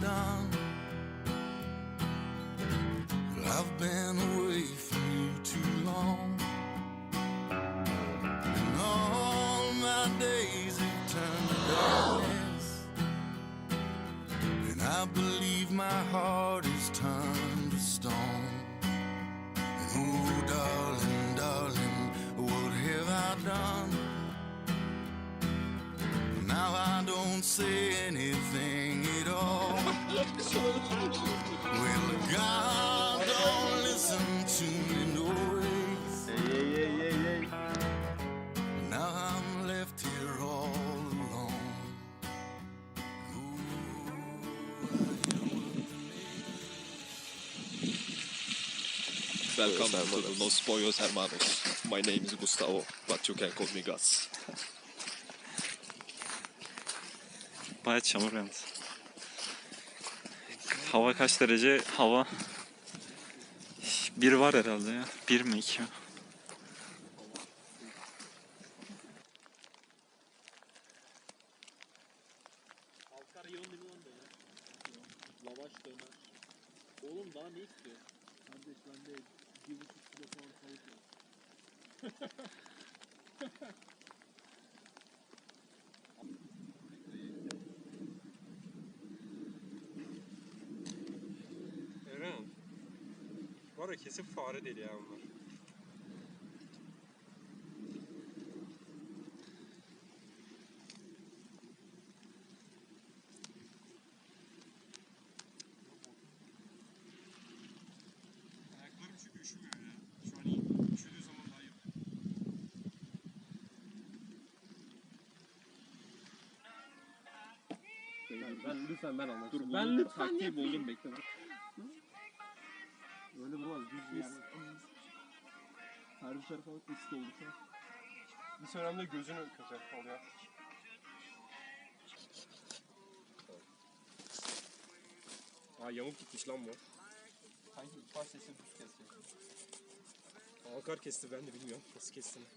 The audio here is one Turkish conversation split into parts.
done. Well, I've been away from you too long. And all my days have turned to darkness. And I believe my heart is turned to stone. And oh, darling, darling, what have I done? Now I don't say anything. Well, God don't listen to me no ways. Now I'm left here all alone. Welcome to the Los Pollos Hermanos. My name is Gustavo, but you can call me Gus. Baya çamur yalnız. Hava kaç derece? Hava bir var herhalde ya. Bir mi iki mi? Alkar yoğun değil mi lan böyle? Lavaş döner. Oğlum daha ne istiyor? Kardeş bende bir buçuk kilo falan tavuk var. Eren. Var ya kesin fare deli ya bunlar. Ayaklarım çünkü üşümüyor ya. Şu an iyi. Üşüdüğü zaman daha iyi. Ben lütfen ben anlatayım. Dur ben lütfen taktiği buldum bekle. Tarafa bak eski oldu şu an. Bir önemli gözünü kötü oluyor. Aa yamuk gitmiş lan bu. Sanki baş sesini düz kesecek. Alkar kesti ben de bilmiyorum nasıl kestiğini.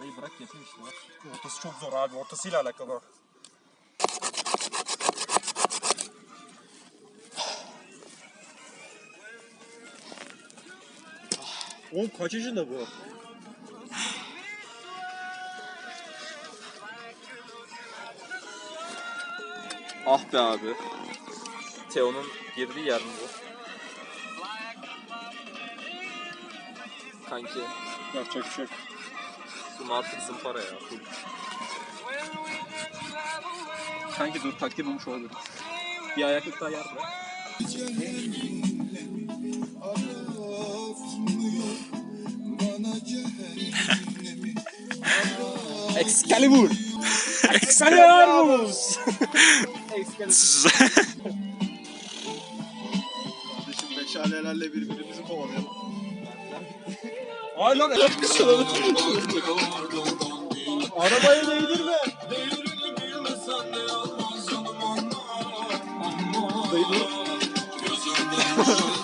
Dayı bırak yetin işte bak. Ortası çok zor abi ortasıyla alakalı Oğlum kaç yaşında bu? Ah be abi. Teo'nun girdiği yer mi bu? Kanki Yapacak bir şey yok. bu artık zımpara ya. Full. Sanki dur taktiği bulmuş olabilir. Bir ayaklık daha yardım. Excalibur! Excalibur! Kardeşim meşalelerle birbirimizi kovalayalım. Ay lan Arabaya değdirme.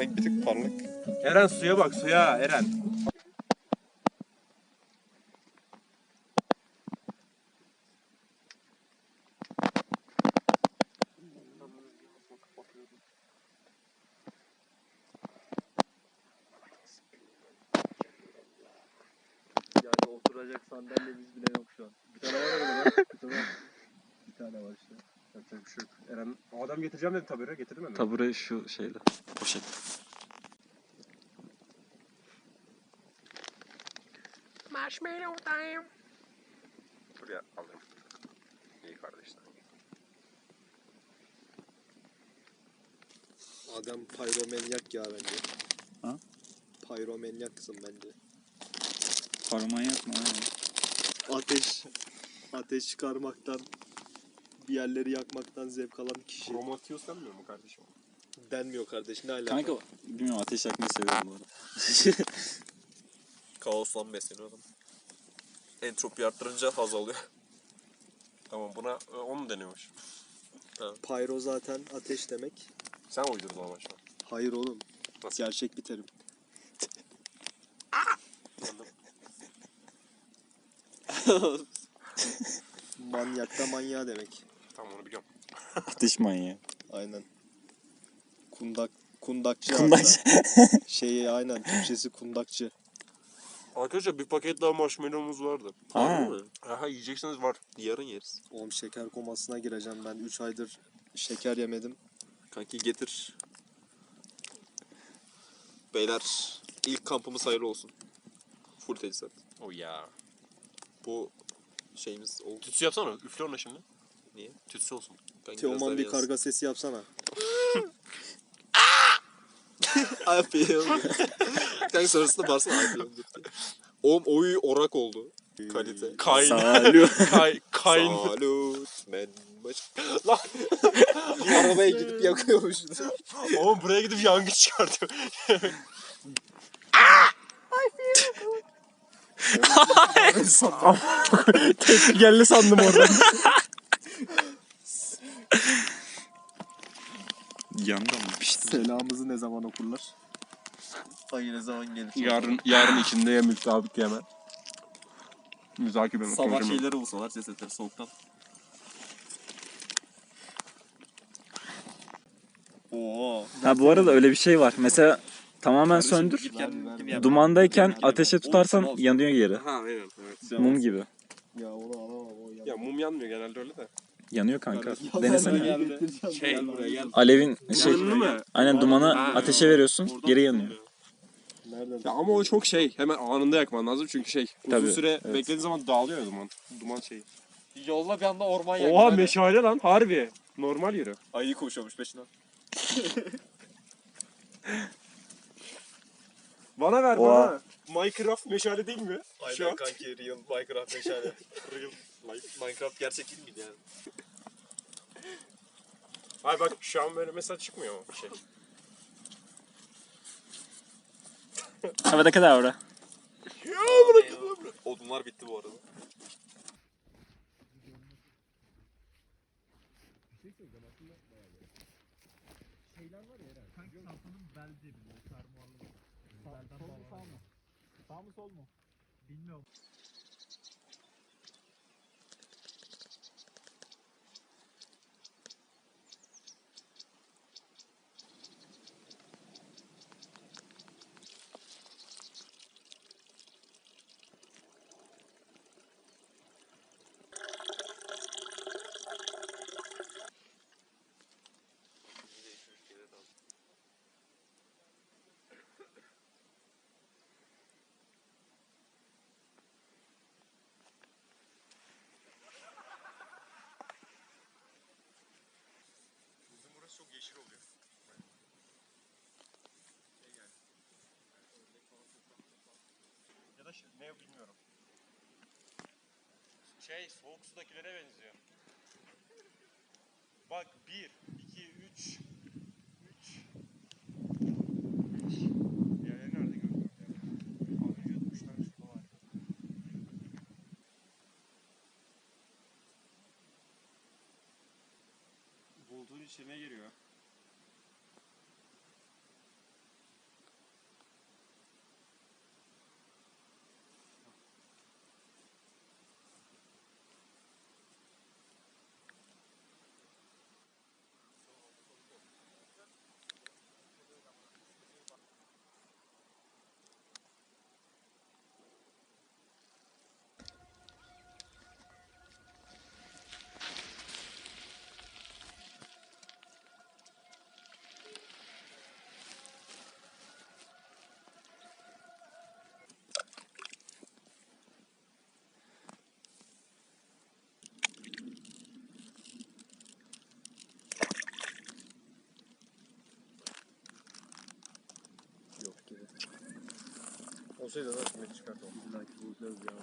Bak bir tık parlak. Eren suya bak suya Eren. Yani oturacak sandalyemiz bile yok şu an. Bir tane var arabada. Bir tane var. Bir tane var işte. Yapacak bir şey yok. Eren adam getireceğim dedi tabure getirdim mi? Tabure şu şeyde, poşet. Buraya alayım. İyi kardeşler. Adam pyromanyak ya bence. Ha? Pyromanyaksın bence. Parmanyak mı? Ateş ateş çıkarmaktan bir yerleri yakmaktan zevk alan kişi Prometheus denmiyor mu kardeşim? Denmiyor kardeş ne alaka? Kanka bilmiyorum ateş yakmayı seviyorum bu arada. Kaoslan besleniyor adam. Entropi arttırınca haz alıyor. Tamam buna e, onu deniyormuş. Pyro zaten ateş demek. Sen uydurdun ama şu an. Hayır oğlum. Nasıl? Gerçek bir terim. Manyak da manyağı demek. Tamam onu biliyorum. ateş manyağı. Aynen. Kundak kundakçı. Kundakçı. Şeyi aynen Türkçesi kundakçı. Arkadaşlar bir paket daha marshmallow'umuz vardı. Ha. Aha yiyeceksiniz var. Yarın yeriz. Oğlum şeker komasına gireceğim ben. 3 aydır şeker yemedim. Kanki getir. Beyler ilk kampımız hayırlı olsun. Full teçhizat. O ya. Bu şeyimiz oldu. Tütsü yapsana. Üfle ona şimdi. Niye? Tütsü olsun. Kanki biraz daha Teoman bir biraz- karga sesi yapsana. Abi Kanka sonrasında bağırsana abi. Oğlum oy orak oldu. Kalite. Kayn. Salü. Kay, kayn. Salut men. Lan! Arabaya gidip yakıyormuş. Oğlum buraya gidip yangın çıkartıyor. Geldi sandım oradan. Yandı ama pişti. Selamımızı ne zaman okurlar? Ay ne zaman gelir? yarın yarın içinde ya mütabık ya hemen. Müzakip hemen. Sabah konuşalım. şeyleri bulsalar cesetleri soğuktan. Oo. Ha bu arada öyle bir şey var. Mesela tamamen söndür. Dumandayken ateşe tutarsan yanıyor geri. Ha aynen evet. Mum gibi. Ya onu alamam o Ya mum yanmıyor genelde öyle de. Yanıyor kanka. Denesene. Şey buraya gel. Alevin şey Yanını mı? aynen dumanı Ha. ateşe veriyorsun geri yanıyor. Ya ama o çok şey. Hemen anında yakman lazım çünkü şey. Uzun Tabii, süre evet. beklediğin zaman dağılıyor duman. Duman şeyi. Yolla bir anda orman yakın. Oha meşale lan harbi. Normal yürü. Ayı koşuyormuş peşinden. Bana ver Oha. bana. Minecraft meşale değil mi? Şu an. kanki real Minecraft meşale. real. Minecraft gerçek değil miydi yani? Hayır bak şu an böyle mesela çıkmıyor o şey. Havada kadar Odunlar bitti bu arada. Sağ mı sol mu? Bilmiyorum. Şey, ne bilmiyorum. Şey soğuk sudakilere benziyor. Bak 1, 2, 3, 3, Diğerleri nerede görmüyorum Olsaydı da kime çıkartalım. İlla ki bulacağız ya.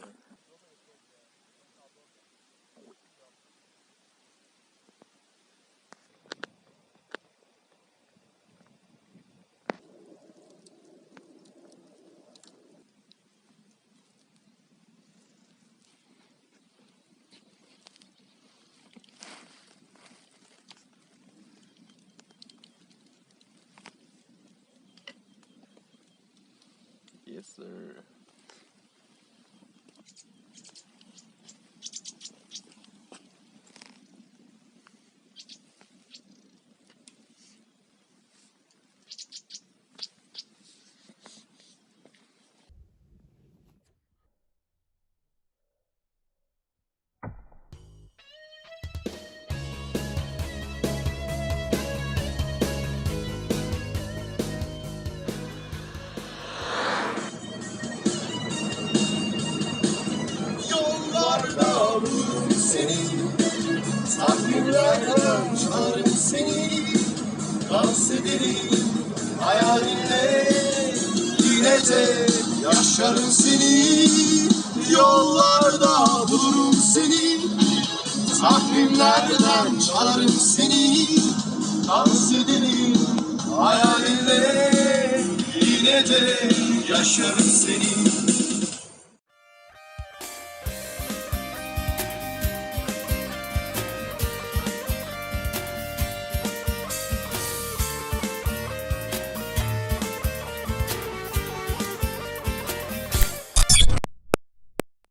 Yes. Bulurum seni Takvimlerden çağırırım seni. Dans ederim hayalinle Yine de seni. Yollarda bulurum seni. Takvimlerden çalarım seni. Dans ederim hayalinle Yine de yaşarım seni